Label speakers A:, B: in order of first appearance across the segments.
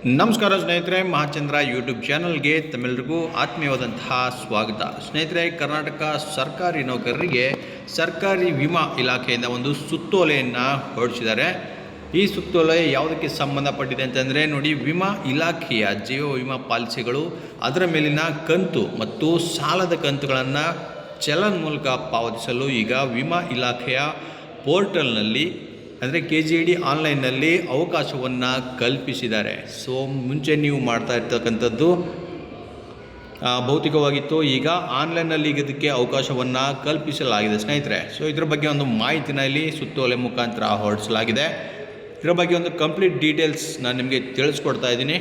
A: ನಮಸ್ಕಾರ ಸ್ನೇಹಿತರೆ, ಮಹಾಚಂದ್ರ ಯೂಟ್ಯೂಬ್ ಚಾನಲ್ಗೆ ತಮ್ಮೆಲ್ಲರಿಗೂ ಆತ್ಮೀಯವಾದಂತಹ ಸ್ವಾಗತ. ಸ್ನೇಹಿತರೆ, ಕರ್ನಾಟಕ ಸರ್ಕಾರಿ ನೌಕರರಿಗೆ ಸರ್ಕಾರಿ ವಿಮಾ ಇಲಾಖೆಯಿಂದ ಒಂದು ಸುತ್ತೋಲೆಯನ್ನು ಹೊರಡಿಸಿದ್ದಾರೆ. ಈ ಸುತ್ತೋಲೆ ಯಾವುದಕ್ಕೆ ಸಂಬಂಧಪಟ್ಟಿದೆ ಅಂತಂದರೆ, ನೋಡಿ, ವಿಮಾ ಇಲಾಖೆಯ ಜೀವ ವಿಮಾ ಪಾಲಿಸಿಗಳು ಅದರ ಮೇಲಿನ ಕಂತು ಮತ್ತು ಸಾಲದ ಕಂತುಗಳನ್ನು ಚಲನ್ ಮೂಲಕ ಪಾವತಿಸಲು ಈಗ ವಿಮಾ ಇಲಾಖೆಯ ಪೋರ್ಟಲ್ನಲ್ಲಿ ಅಂದರೆ ಕೆ ಜಿ ಡಿ ಆನ್ಲೈನ್ನಲ್ಲಿ ಅವಕಾಶವನ್ನು ಕಲ್ಪಿಸಿದ್ದಾರೆ. ಸೊ ಮುಂಚೆ ನೀವು ಮಾಡ್ತಾ ಇರ್ತಕ್ಕಂಥದ್ದು ಭೌತಿಕವಾಗಿತ್ತು. ಈಗ ಆನ್ಲೈನಲ್ಲಿ ಈಗ ಇದಕ್ಕೆ ಅವಕಾಶವನ್ನು ಕಲ್ಪಿಸಲಾಗಿದೆ. ಸ್ನೇಹಿತರೆ ಸೊ ಇದ್ರ ಬಗ್ಗೆ ಒಂದು ಮಾಹಿತಿನ ಇಲ್ಲಿ ಸುತ್ತೋಲೆ ಮುಖಾಂತರ ಹೊರಡಿಸಲಾಗಿದೆ. ಇದರ ಬಗ್ಗೆ ಒಂದು ಕಂಪ್ಲೀಟ್ ಡೀಟೇಲ್ಸ್ ನಾನು ನಿಮಗೆ ತಿಳಿಸ್ಕೊಡ್ತಾ ಇದ್ದೀನಿ.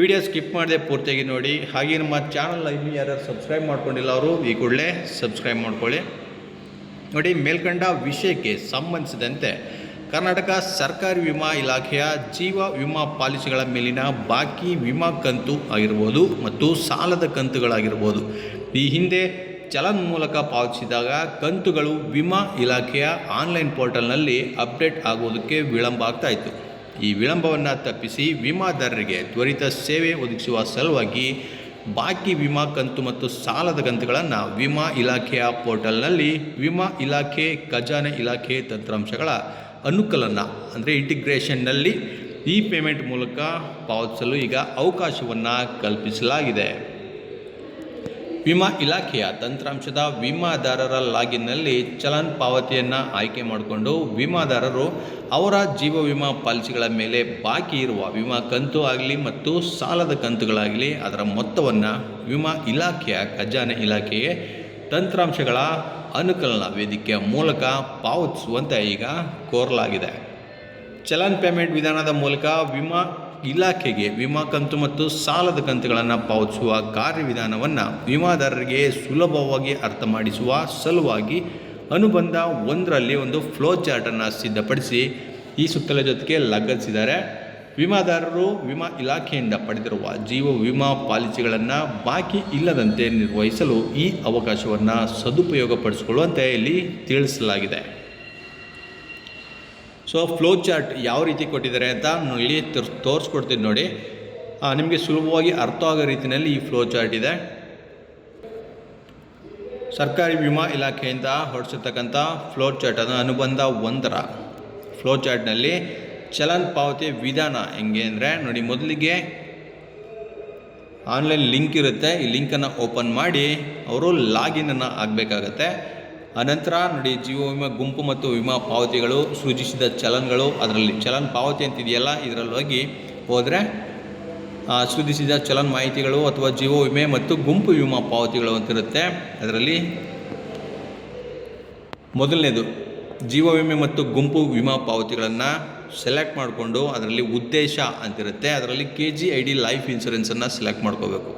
A: ವಿಡಿಯೋ ಸ್ಕಿಪ್ ಮಾಡದೆ ಪೂರ್ತಿಯಾಗಿ ನೋಡಿ. ಹಾಗೆ ನಮ್ಮ ಚಾನಲ್ ಇನ್ನು ಯಾರು ಸಬ್ಸ್ಕ್ರೈಬ್ ಮಾಡ್ಕೊಂಡಿಲ್ಲ ಅವರು, ಈ ಕೂಡಲೇ ಸಬ್ಸ್ಕ್ರೈಬ್ ಮಾಡ್ಕೊಳ್ಳಿ. ನೋಡಿ, ಮೇಲ್ಕಂಡ ವಿಷಯಕ್ಕೆ ಸಂಬಂಧಿಸಿದಂತೆ ಕರ್ನಾಟಕ ಸರ್ಕಾರಿ ವಿಮಾ ಇಲಾಖೆಯ ಜೀವ ವಿಮಾ ಪಾಲಿಸಿಗಳ ಮೇಲಿನ ಬಾಕಿ ವಿಮಾ ಕಂತು ಆಗಿರ್ಬೋದು ಮತ್ತು ಸಾಲದ ಕಂತುಗಳಾಗಿರ್ಬೋದು. ಈ ಹಿಂದೆ ಚಲನ್ ಮೂಲಕ ಪಾವತಿಸಿದಾಗ ಕಂತುಗಳು ವಿಮಾ ಇಲಾಖೆಯ ಆನ್ಲೈನ್ ಪೋರ್ಟಲ್ನಲ್ಲಿ ಅಪ್ಡೇಟ್ ಆಗುವುದಕ್ಕೆ ವಿಳಂಬ ಆಗ್ತಾ ಇತ್ತು ಈ ವಿಳಂಬವನ್ನು ತಪ್ಪಿಸಿ ವಿಮಾದಾರರಿಗೆ ತ್ವರಿತ ಸೇವೆ ಒದಗಿಸುವ ಸಲುವಾಗಿ ಬಾಕಿ ವಿಮಾ ಕಂತು ಮತ್ತು ಸಾಲದ ಕಂತುಗಳನ್ನು ವಿಮಾ ಇಲಾಖೆಯ ಪೋರ್ಟಲ್ನಲ್ಲಿ ವಿಮಾ ಇಲಾಖೆ, ಖಜಾನೆ ಇಲಾಖೆ ತಂತ್ರಾಂಶಗಳ ಅನುಕಲನ ಅಂದರೆ ಇಂಟಿಗ್ರೇಷನ್ನಲ್ಲಿ ಇ ಪೇಮೆಂಟ್ ಮೂಲಕ ಪಾವತಿಸಲು ಈಗ ಅವಕಾಶವನ್ನು ಕಲ್ಪಿಸಲಾಗಿದೆ. ವಿಮಾ ಇಲಾಖೆಯ ತಂತ್ರಾಂಶದ ವಿಮಾದಾರರ ಲಾಗಿನ್ನಲ್ಲಿ ಚಲನ್ ಪಾವತಿಯನ್ನು ಆಯ್ಕೆ ಮಾಡಿಕೊಂಡು ವಿಮಾದಾರರು ಅವರ ಜೀವ ವಿಮಾ ಪಾಲಿಸಿಗಳ ಮೇಲೆ ಬಾಕಿ ಇರುವ ವಿಮಾ ಕಂತು ಆಗಲಿ ಮತ್ತು ಸಾಲದ ಕಂತುಗಳಾಗಲಿ ಅದರ ಮೊತ್ತವನ್ನು ವಿಮಾ ಇಲಾಖೆಯ ಖಜಾನೆ ಇಲಾಖೆಯೇ ತಂತ್ರಾಂಶಗಳ ಅನುಕಲನ ವೇದಿಕೆಯ ಮೂಲಕ ಪಾವತಿಸುವಂತೆ ಈಗ ಕೋರಲಾಗಿದೆ. ಚಲನ್ ಪೇಮೆಂಟ್ ವಿಧಾನದ ಮೂಲಕ ವಿಮಾ ಇಲಾಖೆಗೆ ವಿಮಾ ಕಂತು ಮತ್ತು ಸಾಲದ ಕಂತುಗಳನ್ನು ಪಾವತಿಸುವ ಕಾರ್ಯವಿಧಾನವನ್ನು ವಿಮಾದಾರರಿಗೆ ಸುಲಭವಾಗಿ ಅರ್ಥ ಮಾಡಿಸುವ ಸಲುವಾಗಿ ಅನುಬಂಧ ಒಂದರಲ್ಲಿ ಒಂದು ಫ್ಲೋ ಚಾರ್ಟನ್ನು ಸಿದ್ಧಪಡಿಸಿ ಈ ಸುತ್ತಲ ಜೊತೆಗೆ ಲಗತ್ತಿಸಿದ್ದಾರೆ. ವಿಮಾದಾರರು ವಿಮಾ ಇಲಾಖೆಯಿಂದ ಪಡೆದಿರುವ ಜೀವ ವಿಮಾ ಪಾಲಿಸಿಗಳನ್ನು ಬಾಕಿ ಇಲ್ಲದಂತೆ ನಿರ್ವಹಿಸಲು ಈ ಅವಕಾಶವನ್ನು ಸದುಪಯೋಗಪಡಿಸಿಕೊಳ್ಳುವಂತೆ ಇಲ್ಲಿ ತಿಳಿಸಲಾಗಿದೆ. ಸೊ ಫ್ಲೋ ಚಾರ್ಟ್ ಯಾವ ರೀತಿ ಕೊಟ್ಟಿದ್ದಾರೆ ಅಂತ ಇಲ್ಲಿ ತೋರ್ಸ್ ತೋರಿಸ್ಕೊಡ್ತೀನಿ ನೋಡಿ. ನಿಮಗೆ ಸುಲಭವಾಗಿ ಅರ್ಥ ಆಗೋ ರೀತಿಯಲ್ಲಿ ಈ ಫ್ಲೋ ಚಾರ್ಟ್ ಇದೆ. ಸರ್ಕಾರಿ ವಿಮಾ ಇಲಾಖೆಯಿಂದ ಹೊರಡಿಸಿರ್ತಕ್ಕಂಥ ಫ್ಲೋ ಚಾರ್ಟ್ ಅದನ್ನು ಅನುಬಂಧ ಒಂದರ ಫ್ಲೋ ಚಾರ್ಟ್ನಲ್ಲಿ ಚಲನ್ ಪಾವತಿ ವಿಧಾನ ಹೆಂಗೆ ಅಂದರೆ ನೋಡಿ ಮೊದಲಿಗೆ ಆನ್ಲೈನ್ ಲಿಂಕ್ ಇರುತ್ತೆ. ಈ ಲಿಂಕನ್ನು ಓಪನ್ ಮಾಡಿ ಅವರು ಲಾಗಿನನ್ನು ಆಗಬೇಕಾಗತ್ತೆ. ಅನಂತರ ನೋಡಿ ಜೀವ ವಿಮಾ ಗುಂಪು ಮತ್ತು ವಿಮಾ ಪಾವತಿಗಳು ಸೂಚಿಸಿದ ಚಲನ್ಗಳು ಅದರಲ್ಲಿ ಚಲನ್ ಪಾವತಿ ಅಂತಿದೆಯಲ್ಲ, ಇದರಲ್ಲಿ ಹೋಗಿ ಹೋದರೆ ಸೂಚಿಸಿದ ಚಲನ್ ಮಾಹಿತಿಗಳು ಅಥವಾ ಜೀವ ವಿಮೆ ಮತ್ತು ಗುಂಪು ವಿಮಾ ಪಾವತಿಗಳು ಅಂತಿರುತ್ತೆ. ಅದರಲ್ಲಿ ಮೊದಲನೇದು ಜೀವ ವಿಮೆ ಮತ್ತು ಗುಂಪು ವಿಮಾ ಪಾವತಿಗಳನ್ನು ಸೆಲೆಕ್ಟ್ ಮಾಡಿಕೊಂಡು ಅದರಲ್ಲಿ ಉದ್ದೇಶ ಅಂತಿರುತ್ತೆ. ಅದರಲ್ಲಿ K G I D life ಇನ್ಶೂರೆನ್ಸನ್ನು select ಮಾಡ್ಕೋಬೇಕು.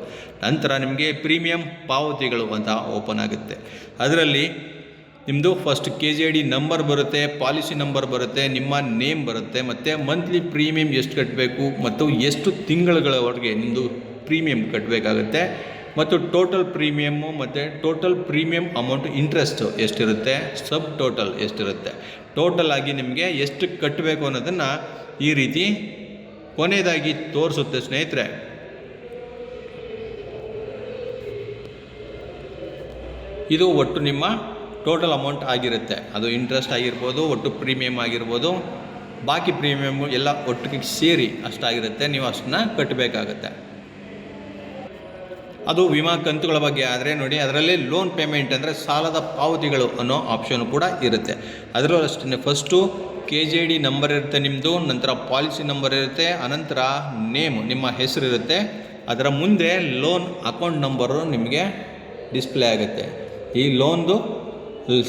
A: ನಂತರ ನಿಮಗೆ ಪ್ರೀಮಿಯಂ ಪಾವತಿಗಳು ಅಂತ ಓಪನ್ ಆಗುತ್ತೆ. ಅದರಲ್ಲಿ ನಿಮ್ಮದು first K G I D number ಬರುತ್ತೆ ಪಾಲಿಸಿ ನಂಬರ್ ಬರುತ್ತೆ, ನಿಮ್ಮ ನೇಮ್ ಬರುತ್ತೆ, ಮತ್ತು ಮಂತ್ಲಿ ಪ್ರೀಮಿಯಂ ಎಷ್ಟು ಕಟ್ಟಬೇಕು ಮತ್ತು ಎಷ್ಟು ತಿಂಗಳುಗಳವರೆಗೆ ನಿಮ್ಮದು ಪ್ರೀಮಿಯಂ ಕಟ್ಟಬೇಕಾಗುತ್ತೆ ಮತ್ತು ಟೋಟಲ್ ಪ್ರೀಮಿಯಮ್ಮು ಮತ್ತು ಟೋಟಲ್ ಪ್ರೀಮಿಯಮ್ ಅಮೌಂಟ್ ಇಂಟ್ರೆಸ್ಟು ಎಷ್ಟಿರುತ್ತೆ? ಸಬ್ ಟೋಟಲ್ ಎಷ್ಟಿರುತ್ತೆ? ಟೋಟಲ್ ಆಗಿ ನಿಮಗೆ ಎಷ್ಟು ಕಟ್ಟಬೇಕು ಅನ್ನೋದನ್ನು ಈ ರೀತಿ ಕೊನೆಯದಾಗಿ ತೋರಿಸುತ್ತೆ ಸ್ನೇಹಿತರೆ. ಇದು ಒಟ್ಟು ನಿಮ್ಮ ಟೋಟಲ್ ಅಮೌಂಟ್ ಆಗಿರುತ್ತೆ. ಅದು ಇಂಟ್ರೆಸ್ಟ್ ಆಗಿರ್ಬೋದು, ಒಟ್ಟು ಪ್ರೀಮಿಯಮ್ ಆಗಿರ್ಬೋದು. ಬಾಕಿ ಪ್ರೀಮಿಯಮ್ಮು ಎಲ್ಲ ಒಟ್ಟಿಗೆ ಸೇರಿ ಅಷ್ಟಾಗಿರುತ್ತೆ. ನೀವು ಅಷ್ಟನ್ನ ಕಟ್ಟಬೇಕಾಗತ್ತೆ ಅದು ವಿಮಾ ಕಂತುಗಳ ಬಗ್ಗೆ ಆದರೆ ನೋಡಿ, ಅದರಲ್ಲಿ ಲೋನ್ ಪೇಮೆಂಟ್ ಅಂದರೆ ಸಾಲದ ಪಾವತಿಗಳು ಅನ್ನೋ ಆಪ್ಷನ್ ಕೂಡ ಇರುತ್ತೆ. ಅದರಲ್ಲೂ ಅಷ್ಟೇ first K J D number ಇರುತ್ತೆ ನಿಮ್ಮದು ನಂತರ ಪಾಲಿಸಿ ನಂಬರ್ ಇರುತ್ತೆ, ಅನಂತರ ನೇಮ್ ನಿಮ್ಮ ಹೆಸರು ಇರುತ್ತೆ ಅದರ ಮುಂದೆ ಲೋನ್ ಅಕೌಂಟ್ ನಂಬರು ನಿಮಗೆ ಡಿಸ್ಪ್ಲೇ ಆಗುತ್ತೆ. ಈ ಲೋನ್ದು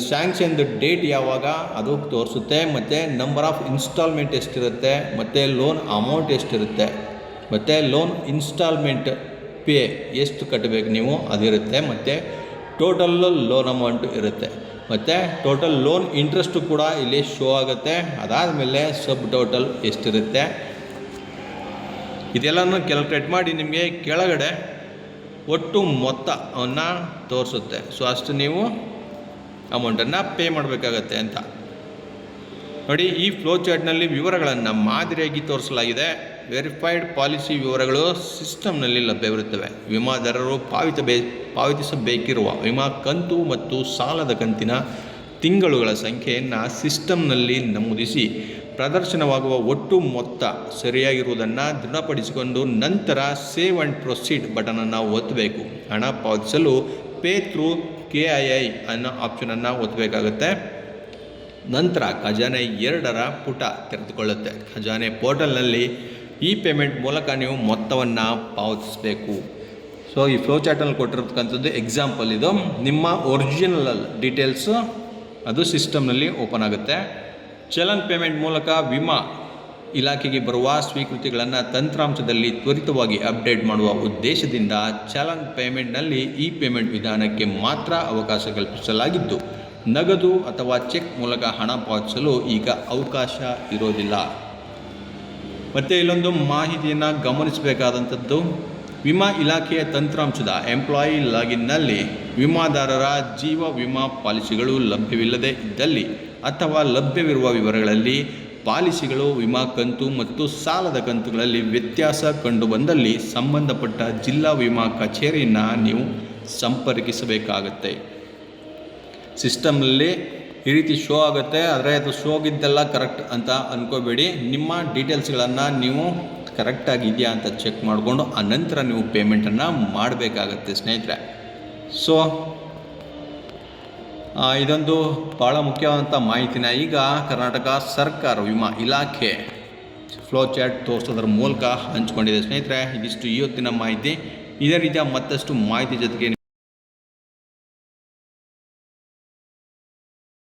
A: ಸ್ಯಾಂಕ್ಷನ್ದು ಡೇಟ್ ಯಾವಾಗ ಅದು ತೋರಿಸುತ್ತೆ, ಮತ್ತು ನಂಬರ್ ಆಫ್ ಇನ್ಸ್ಟಾಲ್ಮೆಂಟ್ ಎಷ್ಟಿರುತ್ತೆ, ಮತ್ತು ಲೋನ್ ಅಮೌಂಟ್ ಎಷ್ಟಿರುತ್ತೆ, ಮತ್ತು ಲೋನ್ ಇನ್ಸ್ಟಾಲ್ಮೆಂಟ್ ಪೇ ಎಷ್ಟು ಕಟ್ಟಬೇಕು ನೀವು ಅದಿರುತ್ತೆ ಮತ್ತು ಟೋಟಲ್ ಲೋನ್ ಅಮೌಂಟ್ ಇರುತ್ತೆ. ಮತ್ತು ಟೋಟಲ್ ಲೋನ್ ಇಂಟ್ರೆಸ್ಟು ಕೂಡ ಇಲ್ಲಿ ಶೋ ಆಗುತ್ತೆ. ಅದಾದ ಮೇಲೆ ಸಬ್ ಟೋಟಲ್ ಎಷ್ಟಿರುತ್ತೆ. ಇದೆಲ್ಲನೂ ಕ್ಯಾಲ್ಕುಲೇಟ್ ಮಾಡಿ ನಿಮಗೆ ಕೆಳಗಡೆ ಒಟ್ಟು ಮೊತ್ತವನ್ನು ತೋರಿಸುತ್ತೆ. ಸೊ ಅಷ್ಟು ನೀವು ಅಮೌಂಟನ್ನು ಪೇ ಮಾಡಬೇಕಾಗತ್ತೆ ಅಂತ. ನೋಡಿ, ಈ ಫ್ಲೋ ಚಾರ್ಟ್ನಲ್ಲಿ ವಿವರಗಳನ್ನು ಮಾದರಿಯಾಗಿ ತೋರಿಸಲಾಗಿದೆ. ವೆರಿಫೈಡ್ ಪಾಲಿಸಿ ವಿವರಗಳು ಸಿಸ್ಟಮ್ನಲ್ಲಿ ಲಭ್ಯವಿರುತ್ತವೆ. ವಿಮಾದಾರರು ಪಾವತಿಸಬೇ ಪಾವತಿಸಬೇಕಿರುವ ವಿಮಾ ಕಂತು ಮತ್ತು ಸಾಲದ ಕಂತಿನ ತಿಂಗಳುಗಳ ಸಂಖ್ಯೆಯನ್ನು ಸಿಸ್ಟಮ್ನಲ್ಲಿ ನಮೂದಿಸಿ ಪ್ರದರ್ಶನವಾಗುವ ಒಟ್ಟು ಮೊತ್ತ ಸರಿಯಾಗಿರುವುದನ್ನು ದೃಢಪಡಿಸಿಕೊಂಡು ನಂತರ ಸೇವ್ ಆ್ಯಂಡ್ ಪ್ರೊಸೀಡ್ ಬಟನನ್ನು ಒತ್ತಬೇಕು. ಹಣ ಪಾವತಿಸಲು pay through K I I ಅನ್ನೋ ಆಪ್ಷನನ್ನು ಒತ್ತಬೇಕಾಗುತ್ತೆ. ನಂತರ ಖಜಾನೆ ಎರಡರ ಪುಟ ತೆರೆದುಕೊಳ್ಳುತ್ತೆ. ಖಜಾನೆ ಪೋರ್ಟಲ್ನಲ್ಲಿ ಈ ಪೇಮೆಂಟ್ ಮೂಲಕ ನೀವು ಮೊತ್ತವನ್ನು ಪಾವತಿಸಬೇಕು. ಸೊ ಈ ಫ್ಲೋ ಚಾರ್ಟಲ್ಲಿ ಕೊಟ್ಟಿರ್ತಕ್ಕಂಥದ್ದು ಎಕ್ಸಾಂಪಲ್ ಇದು. ನಿಮ್ಮ ಒರಿಜಿನಲ್ ಡೀಟೇಲ್ಸ್ ಅದು ಸಿಸ್ಟಮ್ನಲ್ಲಿ ಓಪನ್ ಆಗುತ್ತೆ. ಚಲನ್ ಪೇಮೆಂಟ್ ಮೂಲಕ ವಿಮಾ ಇಲಾಖೆಗೆ ಬರುವ ಸ್ವೀಕೃತಿಗಳನ್ನು ತಂತ್ರಾಂಶದಲ್ಲಿ ತ್ವರಿತವಾಗಿ ಅಪ್ಡೇಟ್ ಮಾಡುವ ಉದ್ದೇಶದಿಂದ ಚಲನ್ ಪೇಮೆಂಟ್ನಲ್ಲಿ ಈ ಪೇಮೆಂಟ್ ವಿಧಾನಕ್ಕೆ ಮಾತ್ರ ಅವಕಾಶ ಕಲ್ಪಿಸಲಾಗಿದ್ದು, ನಗದು ಅಥವಾ ಚೆಕ್ ಮೂಲಕ ಹಣ ಪಾವತಿಸಲು ಈಗ ಅವಕಾಶ ಇರೋದಿಲ್ಲ. ಮತ್ತು ಇಲ್ಲೊಂದು ಮಾಹಿತಿಯನ್ನು ಗಮನಿಸಬೇಕಾದಂಥದ್ದು. ವಿಮಾ ಇಲಾಖೆಯ ತಂತ್ರಾಂಶದ ಎಂಪ್ಲಾಯಿ ಲಾಗಿನ್ನಲ್ಲಿ ವಿಮಾದಾರರ ಜೀವ ವಿಮಾ ಪಾಲಿಸಿಗಳು ಲಭ್ಯವಿಲ್ಲದೆ ಇದ್ದಲ್ಲಿ ಅಥವಾ ಲಭ್ಯವಿರುವ ವಿವರಗಳಲ್ಲಿ ಪಾಲಿಸಿಗಳು ವಿಮಾ ಕಂತು ಮತ್ತು ಸಾಲದ ಕಂತುಗಳಲ್ಲಿ ವ್ಯತ್ಯಾಸ ಕಂಡುಬಂದಲ್ಲಿ ಸಂಬಂಧಪಟ್ಟ ಜಿಲ್ಲಾ ವಿಮಾ ಕಚೇರಿಯನ್ನು ನೀವು ಸಂಪರ್ಕಿಸಬೇಕಾಗತ್ತೆ. ಸಿಸ್ಟಮ್ನಲ್ಲಿ ಈ ರೀತಿ ಶೋ ಆಗುತ್ತೆ, ಆದರೆ ಅದು ಶೋ ಆಗಿದ್ದೆಲ್ಲ ಕರೆಕ್ಟ್ ಅಂತ ಅಂದ್ಕೋಬೇಡಿ ನಿಮ್ಮ ಡೀಟೇಲ್ಸ್ಗಳನ್ನು ನೀವು ಕರೆಕ್ಟಾಗಿ ಇದೆಯಾ ಅಂತ ಚೆಕ್ ಮಾಡಿಕೊಂಡು ಆ ನಂತರ ನೀವು ಪೇಮೆಂಟನ್ನು ಮಾಡಬೇಕಾಗತ್ತೆ, ಸ್ನೇಹಿತರೆ. ಸೊ ಇದೊಂದು ಭಾಳ ಮುಖ್ಯವಾದಂಥ ಮಾಹಿತಿನ ಈಗ ಕರ್ನಾಟಕ ಸರ್ಕಾರ ವಿಮಾ ಇಲಾಖೆ ಫ್ಲೋ ಚಾಟ್ ತೋರಿಸೋದ್ರ ಮೂಲಕ ಹಂಚ್ಕೊಂಡಿದೆ, ಸ್ನೇಹಿತರೆ. ಇದಿಷ್ಟು ಇವತ್ತಿನ ಮಾಹಿತಿ. ಇದೇ ರೀತಿಯ ಮತ್ತಷ್ಟು ಮಾಹಿತಿ ಜೊತೆಗೆ